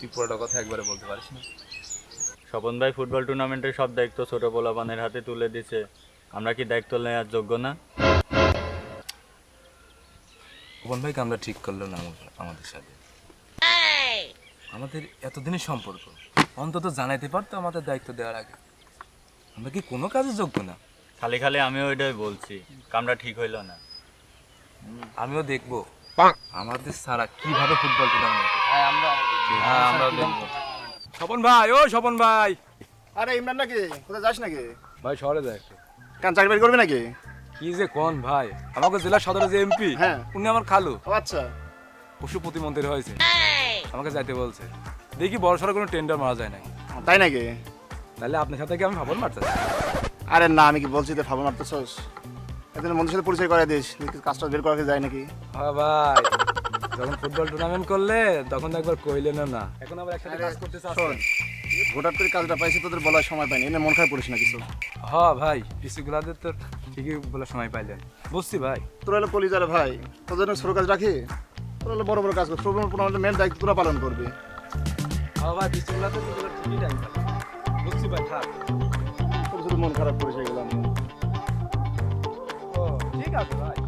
তুই পুরোটা কথা একবারে বলতে পারিস না। স্বপন ভাই ফুটবল টুর্নামেন্টের সব দায়িত্ব ছোট পোলাপানের হাতে তুলে দিছে। আমরা কি দায়িত্ব নেওয়ার যোগ্য না? ভুবন ভাইকে আমরা ঠিক করল না আমাদের- আমাদের সাথে। আমাদের এতদিনের সম্পর্ক। অন্তত জানাইতে পারতো আমাদের দায়িত্ব দেওয়ার আগে। আমরা কি কোনো কাজে যোগ্য না? খালি খালি আমিও ওইটাই বলছি। কামটা ঠিক হইল না। আমিও দেখব। আমাদের সারা কীভাবে ফুটবল টুর্নামেন্ট হ্যাঁ আমরা স্বপন ভাই ও স্বপন ভাই। আরে ইমরান নাকি? কোথায় যাস নাকি? ভাই শহরে দেখ। কান চাকরি বাকরি করবি নাকি? কি যে কোন ভাই? আমাকে জেলা সদরের যে এমপি হ্যাঁ। উনি আমার খালু। আচ্ছা। পশু প্রতিমন্ত্রী হয়েছে। আমাকে যাইতে বলছে। দেখি বড় সড়ো কোনো টেন্ডার মারা যায় নাকি। তাই নাকি? তাহলে আপনার সাথে কি আমি ভাবন মারতে আরে না আমি কি বলছি তো ভাবো মারতেছস? একদিন বন্ধুর সাথে পরিচয় করে দিস কাজটা বের করা যায় নাকি? হ্যাঁ ভাই যখন ফুটবল টুর্নামেন্ট করলে তখন তো একবার কইলেন না এখন আবার একসাথে কাজ করতে শোন হঠাৎ করে কাজটা পাইছি তোদের বলার সময় পাইনি এনে মন খারাপ করিস না কিছু। হ্যাঁ ভাই পিসিগুলাদের তো ঠিকই বলে সময় পাইলেন বুঝছি ভাই। তোরা হলো কলিজারে ভাই তোদের জন্য ছোট কাজ রাখি? তোরা হলো বড় বড় কাজ কর ছোট বড় মেন দায়িত্ব তোরা পালন করবি। হ্যাঁ ভাই পিসিগুলাদের তো ঠিকই টাইম বুঝছি ভাই থাক। তোর মন খারাপ করেছে এগুলো ও ঠিক আছে ভাই